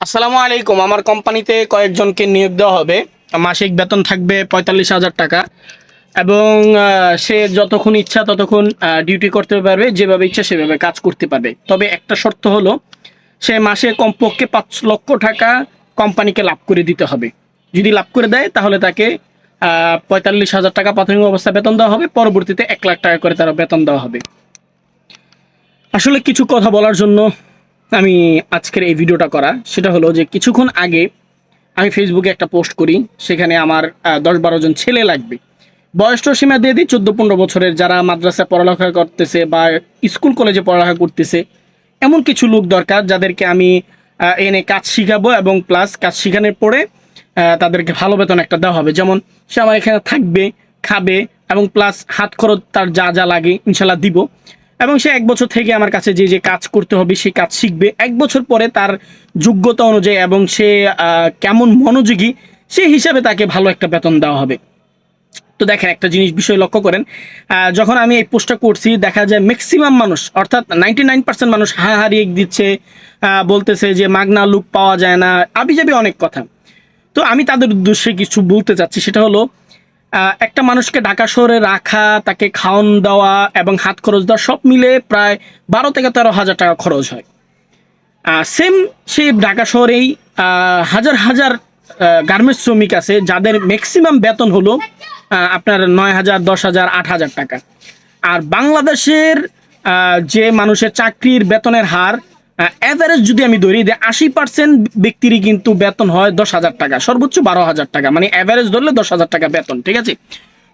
আসসালামু আলাইকুম। আমার কোম্পানিতে কয়েকজনকে নিয়োগ দেওয়া হবে। মাসিক বেতন থাকবে পঁয়তাল্লিশ হাজার টাকা এবং সে যতক্ষণ ইচ্ছা ততক্ষণ ডিউটি করতে পারবে, যেভাবে ইচ্ছা সেভাবে কাজ করতে পারবে। তবে একটা শর্ত হলো, সে মাসে কমপক্ষে পাঁচ লক্ষ টাকা কোম্পানিকে লাভ করে দিতে হবে। যদি লাভ করে দেয়, তাহলে তাকে পঁয়তাল্লিশ হাজার টাকা প্রাথমিক অবস্থা বেতন দেওয়া হবে। পরবর্তীতে এক লাখ টাকা করে তারা বেতন দেওয়া হবে। আসলে কিছু কথা বলার জন্য আমি আজকের এই ভিডিওটা করা। সেটা হলো যে কিছুক্ষণ আগে আমি ফেসবুকে একটা পোস্ট করি, সেখানে আমার দশ বারো জন ছেলে লাগবে। বয়সটা সীমা দিয়ে দিই চোদ্দ পনেরো বছরের যারা মাদ্রাসায় পড়ালেখা করতেছে বা স্কুল কলেজে পড়ালেখা করতেছে, এমন কিছু লোক দরকার যাদেরকে আমি এনে কাজ শিখাবো এবং প্লাস কাজ শিখানোর পরে তাদেরকে ভালো বেতন একটা দেওয়া হবে। যেমন সে আমার এখানে থাকবে, খাবে এবং প্লাস হাত খরচ তার যা যা লাগে ইনশাল্লাহ দিব। এবং সে এক বছর থেকে আমার কাছে যে যে কাজ করতে হবে সেই কাজ শিখবে। এক বছর পরে তার যোগ্যতা অনুযায়ী এবং সে কেমন মনোযোগী সেই হিসাবে তাকে ভালো একটা বেতন দেওয়া হবে। তো দেখেন একটা জিনিস, বিষয় লক্ষ্য করেন যখন আমি এই পোস্টটা করছি, দেখা যায় ম্যাক্সিমাম মানুষ, অর্থাৎ নাইনটি নাইন পার্সেন্ট মানুষ হাহারিয়ে দিচ্ছে বলতেছে যে, মাগনা লুক পাওয়া যায় না। আবিজাবি অনেক কথা। তো আমি তাদের উদ্দেশ্যে কিছু বলতে চাচ্ছি, সেটা হলো একটা মানুষকে ঢাকা শহরে রাখা, তাকে খাওয়ান দেওয়া এবং হাত খরচ দেওয়া সব মিলে প্রায় বারো থেকে তেরো হাজার টাকা খরচ হয়। সেম সেই ঢাকা শহরেই হাজার হাজার গার্মেন্টস শ্রমিক আছে, যাদের ম্যাক্সিমাম বেতন হলো আপনার নয় হাজার, দশ হাজার, আট হাজার টাকা। আর বাংলাদেশের যে মানুষের চাকরির বেতনের হার অ্যাভারেজ যদি আমি ধরি যে আশি পার্সেন্ট ব্যক্তিরই কিন্তু বেতন হয় দশ হাজার টাকা, সর্বোচ্চ বারো হাজার টাকা মানে অ্যাভারেজ ধরলে দশ হাজার টাকা বেতন, ঠিক আছে?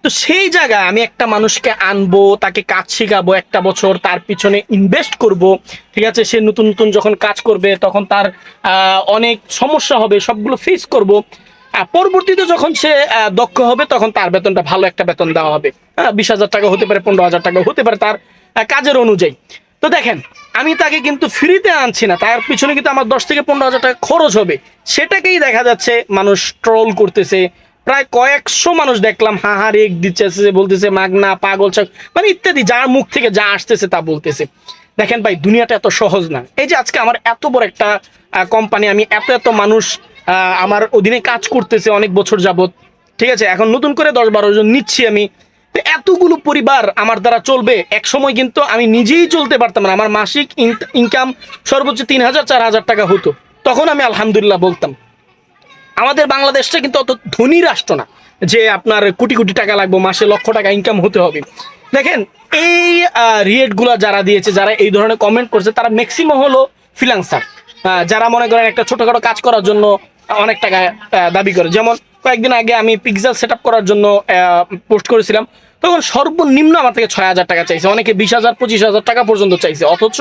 তো সেই জায়গায় আমি একটা মানুষকে আনব, তাকে কাজ শেখাবো, একটা বছর তার পিছনে ইনভেস্ট করব, ঠিক আছে? সে নতুন নতুন যখন কাজ করবে, তখন তার অনেক সমস্যা হবে, সবগুলো ফেস করব। পরবর্তীতে যখন সে দক্ষ হবে, তখন তার বেতনটা ভালো একটা বেতন দেওয়া হবে। হ্যাঁ বিশ হাজার টাকা হতে পারে, পনেরো হাজার টাকা হতে পারে তার কাজের অনুযায়ী। তো দেখেন, আমি তাকে কিন্তু ফ্রিতে আনছি না। তার পিছনে কিন্তু আমার দশ থেকে পনেরো হাজার টাকা খরচ হবে। সেটাকেই দেখা যাচ্ছে মানুষ ট্রোল করতেছে। প্রায় কয়েকশো মানুষ দেখলাম, হা হা রেক দিচ্ছে বলতেছে, মাগনা, পাগল ছাগ মানে ইত্যাদি, যার মুখ থেকে যা আসতেছে তা বলতেছে। দেখেন ভাই, দুনিয়াটা এত সহজ না। এই যে আজকে আমার এত বড় একটা কোম্পানি আমি এত এত মানুষ আমার অধীনে কাজ করতেছে অনেক বছর যাবত ঠিক আছে, এখন নতুন করে দশ বারো জন নিচ্ছি আমি। এতগুলো পরিবার আমার দ্বারা চলবে, এক সময় কিন্তু আমি নিজেই চলতে পারতাম না। আমার মাসিক ইনকাম সর্বোচ্চ তিন হাজার, চার হাজার টাকা হতো। তখন আমি আলহামদুলিল্লাহ বলতাম। আমাদের বাংলাদেশটা কিন্তু অত ধনী রাষ্ট্র না, যে আপনার কোটি কোটি টাকা লাগবে, মাসে লক্ষ টাকা ইনকাম হতে হবে। দেখেন, এই রিয়েটগুলো যারা দিয়েছে, যারা এই ধরনের কমেন্ট করছে, তারা ম্যাক্সিমাম হলো ফ্রিলান্সার যারা মনে করেন একটা ছোটখাটো কাজ করার জন্য অনেক টাকা দাবি করে। যেমন কয়েকদিন আগে আমি পিক্সেল সেট করার জন্য পোস্ট করেছিলাম। তখন সর্বনিম্ন আমার থেকে ছয় হাজার টাকা চাইছে। অনেকে বিশ হাজার, পঁচিশ হাজার টাকা পর্যন্ত চাইছে। অথচ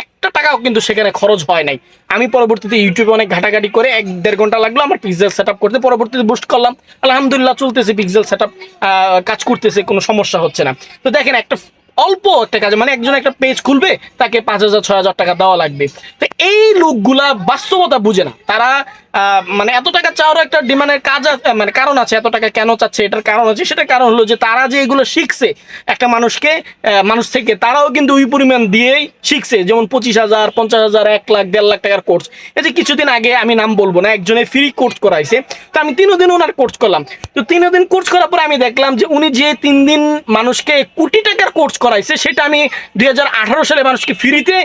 একটা টাকাও কিন্তু সেখানে খরচ হয় নাই। আমি পরবর্তীতে ইউটিউবে অনেক ঘাটাঘাটি করে এক দেড় ঘণ্টা লাগল আমার পিক্সেল সেট করতে। পরবর্তীতে বুস্ট করলাম। আলহামদুলিল্লাহ চলতেছে পিক্সেল সেট কাজ করতেছে, কোনো সমস্যা হচ্ছে না। তো দেখেন, একটা অল্প একটা কাজ মানে একজন একটা পেজ খুলবে, তাকে পাঁচ হাজার, ছয় হাজার টাকা দেওয়া লাগবে। তো এই লোকগুলা বাস্তবতা বুঝে না। তারা মানে এত টাকা চাওয়ার একটা ডিমান্ডের কাজ মানে কারণ আছে, এত টাকা কেন চাচ্ছে, এটার কারণ আছে, সেটার কারণ হলো যে তারা যে এগুলো শিখছে, একটা মানুষকে মানুষ থেকে, তারাও কিন্তু ওই পরিমাণ দিয়েই শিখছে, যেমন পঁচিশ হাজার, পঞ্চাশ হাজার, এক লাখ, দেড় লাখ টাকার কোর্স এই যে কিছুদিন আগে আমি নাম বলব না, একজনে ফ্রি কোর্স করাইছে, তো আমি তিনও দিন ওনার কোর্স করলাম। তো তিনও দিন কোর্স করার পরে আমি দেখলাম যে উনি যে তিন দিন মানুষকে কোটি টাকার কোর্স করাইছে, সেটা আমি দুই হাজার আঠারো সালে মানুষকে ফ্রিতে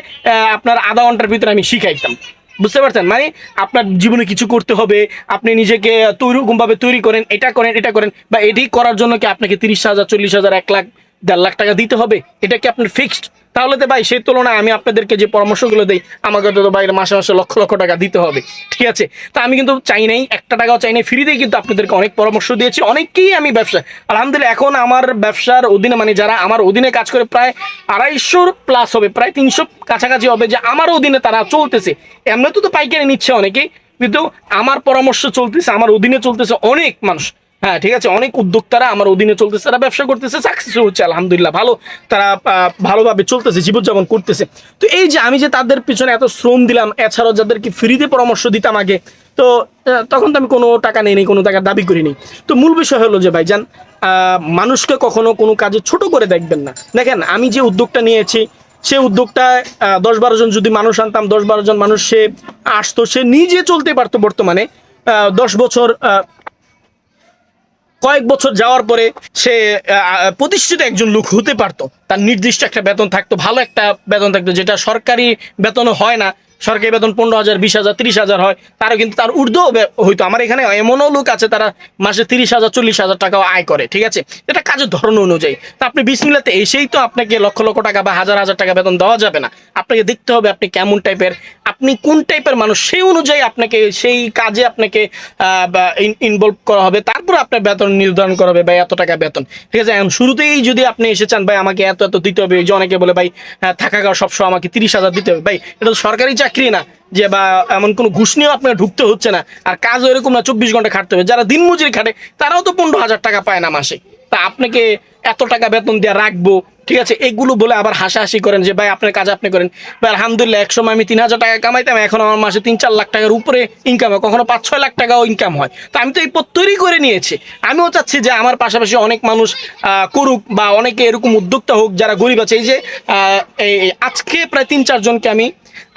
আপনার আধা ঘণ্টার ভিতরে আমি শিখাইতাম। বুঝতে পারছেন? মানে আপনার জীবনে কিছু করতে হবে, আপনি নিজেকে তৈরি তৈরি করেন, এটা করেন এটা করেন, বা এটি করার জন্য কি আপনাকে তিরিশ হাজার, চল্লিশ হাজার, এক লাখ দেড় লাখ টাকা দিতে হবে, এটা কি আপনার ফিক্সড তাহলে তো ভাই সেই তুলনায় আমি আপনাদেরকে যে পরামর্শগুলো দিই, আমাকে তো ভাই মাসে মাসে লক্ষ লক্ষ টাকা দিতে হবে, ঠিক আছে? তা আমি কিন্তু চাই নাই, একটা টাকাও চাই নাই, ফ্রিতেই কিন্তু আপনাদেরকে অনেক পরামর্শ দিয়েছি অনেকেই আমি ব্যবসা, আলহামদুলিল্লাহ এখন আমার ব্যবসার অধীনে মানে যারা আমার অধীনে কাজ করে প্রায় আড়াইশোর প্লাস হবে, প্রায় তিনশো কাছাকাছি হবে যে আমার অধীনে তারা চলতেছে এমনি তো তো পাইকারি নিচ্ছে অনেকেই, কিন্তু আমার পরামর্শ চলতেছে, আমার অধীনে চলতেছে অনেক মানুষ হ্যাঁ ঠিক আছে অনেক উদ্যোক্তারা আমার অধীনে চলতেছে তারা ব্যবসা করতেছে সাকসেস হচ্ছে আলহামদুলিল্লাহ ভালো তারা ভালোভাবে চলতেছে জীবনযাপন করতেছে। তো এই যে আমি যে তাদের পিছনে এত শ্রম দিলাম এছাড়াও যাদেরকে ফ্রিতে পরামর্শ দিতাম আগে তো তখন তো আমি কোনো টাকা নেই কোনো টাকা দাবি করিনি তো মূল বিষয় হলো যে ভাইজান মানুষকে কখনো কোনো কাজে ছোট করে দেখবেন না। দেখেন আমি যে উদ্যোগটা নিয়েছি সে উদ্যোগটা আহ, দশ বারো জন যদি মানুষ আনতাম দশ বারো জন মানুষ সে আসতো সে নিজে চলতে পারতো বর্তমানে দশ বছর কয়েক বছর যাওয়ার পরে সে প্রতিষ্ঠিত একজন লোক হতে পারতো। তার নির্দিষ্ট একটা বেতন থাকতো, ভালো একটা বেতন থাকতো, যেটা সরকারি বেতনও হয় না। সরকারি বেতন পনেরো হাজার বিশ হাজার তিরিশ হাজার হয় তারও কিন্তু তার ঊর্ধ্বও বে- হইতো। আমার এখানে এমনও লোক আছে তারা মাসে তিরিশ হাজার চল্লিশ হাজার টাকাও আয় করে ঠিক আছে? এটা কাজের ধরন অনুযায়ী। তা আপনি বিসমিল্লাতে এসেই তো আপনাকে লক্ষ লক্ষ টাকা বা হাজার হাজার টাকা বেতন দেওয়া যাবে না। আপনাকে দেখতে হবে আপনি কেমন টাইপের আপনি কোন টাইপের মানুষ সেই অনুযায়ী আপনাকে সেই কাজে আপনাকে ইনভলভ করা হবে তারপর আপনার বেতন নির্ধারণ করা হবে ভাই এত টাকা বেতন। ঠিক আছে এখন শুরুতেই যদি আপনি এসে চান ভাই আমাকে এত এত দিতে হবে যে অনেকে বলে ভাই হ্যাঁ, থাকা খাওয়া সবসময় আমাকে তিরিশ হাজার দিতে হবে ভাই এটা তো সরকারি চাকরি না, যে বা এমন কোনো ঘুষ নিয়েও আপনাকে ঢুকতে হচ্ছে না, আর কাজ এরকম না, চব্বিশ ঘণ্টা খাটতে হবে। যারা দিনমজুরি খাটে, তারাও তো পনেরো হাজার টাকা পায় না মাসে। তা আপনাকে এত টাকা বেতন দিয়ে রাখব, ঠিক আছে? এগুলো বলে আবার হাসাহাসি করেন যে, ভাই আপনার কাজ আপনি করেন। ভাই, আলহামদুলিল্লাহ, এক সময় আমি তিন হাজার টাকা কামাইতাম, এখন আমার মাসে তিন চার লাখ টাকার উপরে ইনকাম হয়। কখনো পাঁচ ছয় লাখ টাকাও ইনকাম হয়। তো আমি তো এই পথ তৈরি করে নিয়েছি। আমিও চাচ্ছি যে, আমার পাশাপাশি অনেক মানুষ করুক বা অনেকে এরকম উদ্যোক্তা হোক, যারা গরিব আছে। এই যে আজকে প্রায় তিন চারজনকে আমি,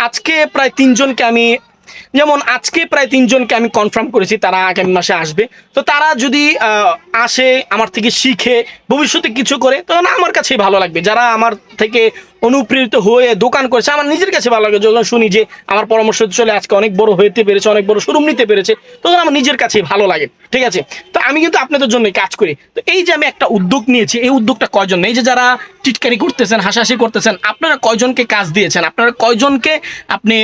আজকে প্রায় তিনজনকে আমি যেমন আজকে প্রায় তিনজনকে আমি কনফার্ম করেছি, তারা আগামী মাসে আসবে। তো তারা যদি আসে, আমার থেকে শিখে, ভবিষ্যতে কিছু করে তখন আমার কাছেই ভালো লাগবে। যারা আমার থেকে অনুপ্রেরিত হয়ে দোকান করেছে। আমার নিজের কাছে ভালো লাগে, যখন শুনি যে আমার পরামর্শ চলে আজকে অনেক বড় হইতে পেরেছে, অনেক বড় শোরুম নিতে পেরেছে, তখন আমার নিজের কাছে ভালো লাগে। ঠিক আছে? তো আমি কিন্তু আপনাদের জন্য কাজ করি। তো এই যে আমি একটা উদ্যোগ নিয়েছি, এই উদ্যোগটা কয়জন? এই যে যারা টিটকারি করতেছেন, হাসাহাসি করতেছেন, আপনারা কয়জনকে কাজ দিয়েছেন? আপনারা কয়জনকে আপনি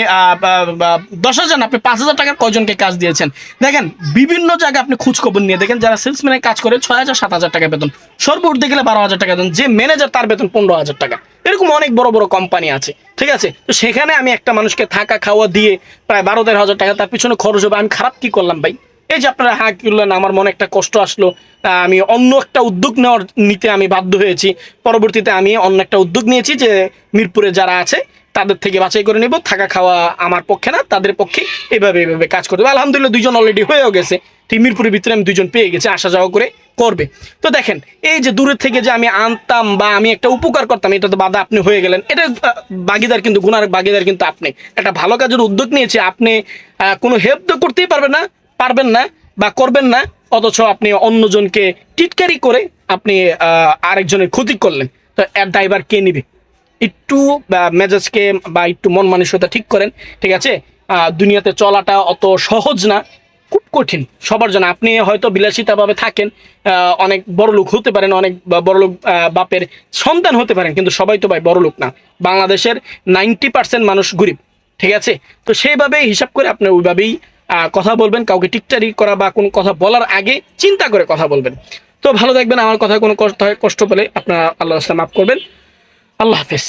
দশ হাজার আপনি পাঁচ হাজার টাকার কয়জনকে কাজ দিয়েছেন? দেখেন, বিভিন্ন জায়গায় আপনি খোঁজ খবর নিয়ে দেখেন, যারা সেলসম্যানের কাজ করে, ছয় হাজার, সাত হাজার টাকা বেতন সর্ব উঠতে গেলে বারো হাজার টাকা বেতন, যে ম্যানেজার তার বেতন পনেরো হাজার টাকা। এরকম অনেক বড় বড় কোম্পানি আছে, ঠিক আছে? তো সেখানে আমি একটা মানুষকে থাকা খাওয়া দিয়ে প্রায় বারো তেরো হাজার টাকা তার পিছনে খরচ হবে। আমি খারাপ কি করলাম ভাই? এই যে আপনারা হ্যাঁ করলেন আমার মনে একটা কষ্ট আসলো। আমি অন্য একটা উদ্যোগ নেওয়ার নিতে আমি বাধ্য হয়েছি। পরবর্তীতে আমি অন্য একটা উদ্যোগ নিয়েছি যে মিরপুরে যারা আছে তাদের থেকে বাছাই করে নেব, থাকা খাওয়া আমার পক্ষে না, তাদের পক্ষে এভাবে এভাবে কাজ করতে হবে। আলহামদুলিল্লাহ দুজন অলরেডি হয়েও গেছে। মিরপুরের ভিতরে আমি দুজন পেয়ে গেছি, আসা যাওয়া করে করবে। তো দেখেন, এই যে দূরের থেকে যে আমি আনতাম বা আমি একটা উপকার করতাম, এটা তো বাধা, আপনি হয়ে গেলেন। এটা বাগিদার কিন্তু, গুনার বাগিদার কিন্তু আপনি। একটা ভালো কাজের উদ্যোগ নিয়েছে, আপনি কোনো হেল্প তো করতেই পারবেন না পারবেন না বা করবেন না, অথচ আপনি অন্যজনকে টিটকারি করে আপনি আরেকজনের ক্ষতি করলেন। তো এর ড্রাইভার কে নিবে? একটু মেজাজকে বা একটু মন মানসিকতা ঠিক করেন, ঠিক আছে? দুনিয়াতে চলাটা অত সহজ না, খুব কঠিন। সবার জন্য। আপনি হয়তো বিলাসিতাভাবে থাকেন অনেক বড় লোক হতে পারেন, অনেক বড় লোক বাপের সন্তান হতে পারেন, কিন্তু সবাই তো ভাই বড় লোক না। বাংলাদেশের নাইনটি পার্সেন্ট মানুষ গরিব, ঠিক আছে? তো সেইভাবে হিসাব করে আপনি ওইভাবেই কথা বলবেন, কাউকে টিকটারি করা বা কোনো কথা বলার আগে চিন্তা করে কথা বলবেন। তো ভালো থাকবেন। আমার কথা কোনো কষ্ট হয়, কষ্ট পেলে আপনারা আল্লাহ আসলাম মাফ করবেন। আল্লাহ হাফেজ।